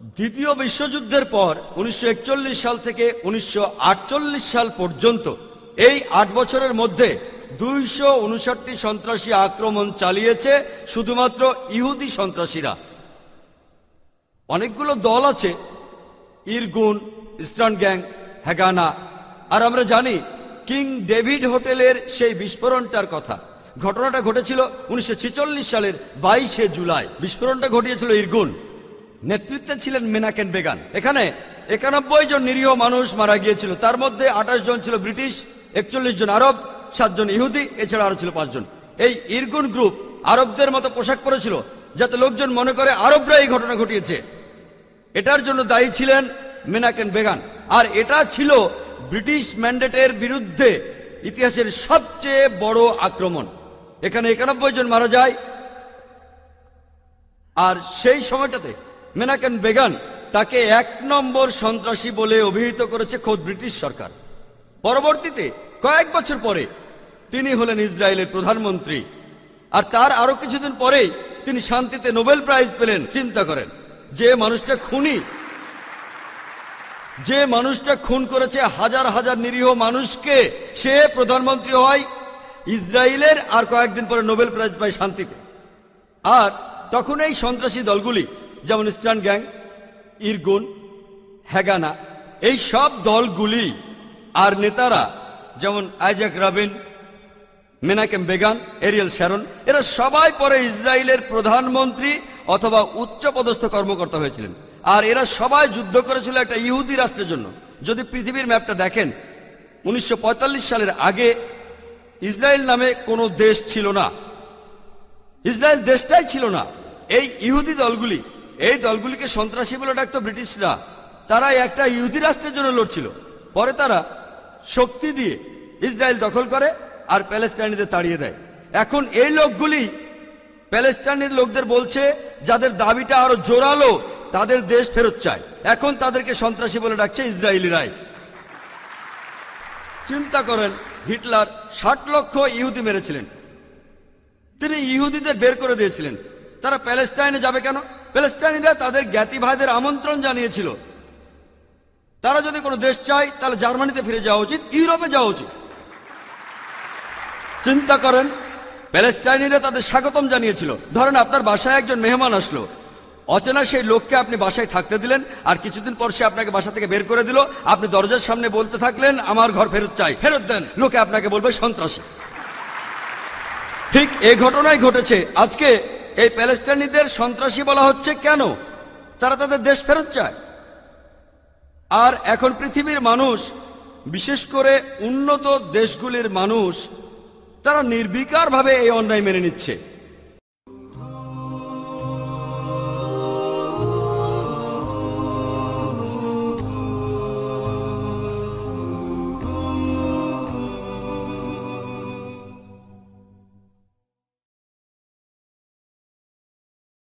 দ্বিতীয় বিশ্বযুদ্ধের পর উনিশশো একচল্লিশ সাল থেকে উনিশশো আটচল্লিশ সাল পর্যন্ত এই আট বছরের মধ্যে দুইশো উনষাটটি সন্ত্রাসী আক্রমণ চালিয়েছে শুধুমাত্র ইহুদি সন্ত্রাসীরা। অনেকগুলো দল আছে, ইরগুন, ইস্টার্ন গ্যাং হ্যাগানা আর আমরা জানি কিং ডেভিড হোটেলের সেই বিস্ফোরণটার কথা। ঘটনাটা ঘটেছিল উনিশশো ছেচল্লিশ সালের বাইশে জুলাই। বিস্ফোরণটা ঘটিয়েছিল ইরগুন। নেতৃত্বে ছিলেন মেনাকেন বেগান। এখানে একানব্বই জন নিরীহ মানুষ মারা গিয়েছিল। তার মধ্যে আঠাশ জন ছিল ব্রিটিশ, একচল্লিশ জন আরব সাতজন ইহুদি, এছাড়া আরও ছিল পাঁচজন। এই ইরগুন গ্রুপ আরবদের মতো পোশাক পরেছিল, যাতে লোকজন মনে করে আরবরা এই ঘটনা ঘটিয়েছে। এটার জন্য দায়ী ছিলেন মেনাকেন বেগান। আর এটা ছিল ব্রিটিশ ম্যান্ডেটের বিরুদ্ধে ইতিহাসের সবচেয়ে বড় আক্রমণ। এখানে একানব্বই জন মারা যায়। আর সেই সময়টাতে মেনাকেন বেগান তাকে এক নম্বর সন্ত্রাসী বলে অভিহিত করেছে খোদ ব্রিটিশ সরকার। পরবর্তীতে কয়েক বছর পরে তিনি হলেন ইসরায়েলের প্রধানমন্ত্রী আর তার আরও কিছুদিন পরেই তিনি শান্তিতে নোবেল প্রাইজ পেলেন চিন্তা করেন। যে মানুষটা খুনি, যে মানুষটা খুন করেছে হাজার হাজার নিরীহ মানুষকে, সে প্রধানমন্ত্রী হয় ইসরায়েলের আর কয়েকদিন পরে নোবেল প্রাইজ পায় শান্তিতে। আর তখন এই সন্ত্রাসী দলগুলি যেমন ইস্টার্ন গ্যাং, ইরগুন হ্যাগানা এই সব দলগুলি আর নেতারা যেমন Isaac Rabin, Menachem Begin, Ariel Sharon, এরা সবাই পরে ইসরায়েলের প্রধানমন্ত্রী অথবা উচ্চপদস্থ কর্মকর্তা হয়েছিলেন। আর এরা সবাই যুদ্ধ করেছিল একটা ইহুদি রাষ্ট্রের জন্য। যদি পৃথিবীর ম্যাপটা দেখেন, উনিশশো পঁয়তাল্লিশ সালের আগে ইসরায়েল নামে কোনো দেশ ছিল না। ইসরায়েল দেশটাই ছিল না। এই ইহুদি দলগুলি এই দলগুলিকে সন্ত্রাসী বলে ডাকতো ব্রিটিশরা। তারা একটা ইহুদি রাষ্ট্রের জন্য লড়ছিল। পরে তারা শক্তি দিয়ে ইসরায়েল দখল করে আর প্যালেস্টাইনিদের তাড়িয়ে দেয়। এখন এই লোকগুলি প্যালেস্টাইনের লোকদের বলছে, যাদের দাবিটা আরও জোরালো, তাদের দেশ ফেরত চায়। এখন তাদেরকে সন্ত্রাসী বলে ডাকছে ইসরায়েলিরাই। চিন্তা করেন, হিটলার ষাট লক্ষ ইহুদি মেরেছিলেন। তিনি ইহুদিদের বের করে দিয়েছিলেন। তারা প্যালেস্টাইনে যাবে কেন? প্যালেস্টাইনিরা তাদের জ্ঞাতি ভাইদের আমন্ত্রণ জানিয়েছিল। তারা যদি কোনো দেশ চায়, তাহলে জার্মানিতে ফিরে যাওয়া উচিত, ইউরোপে যাওয়া উচিত। চিন্তা করেন, প্যালেস্টাইনিরা তাদের স্বাগতম জানিয়েছিল। ধরেন আপনার বাসায় একজন মেহমান আসলো। অচেনা সেই লোককে আপনি বাসায় থাকতে দিলেন, আর কিছুদিন পর সে আপনাকে বাসা থেকে বের করে দিল। আপনি দরজার সামনে বলতে থাকলেন, আমার ঘর ফেরত চাই, ফেরত দেন, লোকে আপনাকে বলবে সন্ত্রাসী। ঠিক এ ঘটনাই ঘটেছে। আজকে এই প্যালেস্টাইনিদের সন্ত্রাসী বলা হচ্ছে কেন? তারা তাদের দেশ ফেরত চায়। আর এখন পৃথিবীর মানুষ, বিশেষ করে উন্নত দেশগুলির মানুষ, তারা নির্বিকারভাবে এই অন্যায় মেনে নিচ্ছে।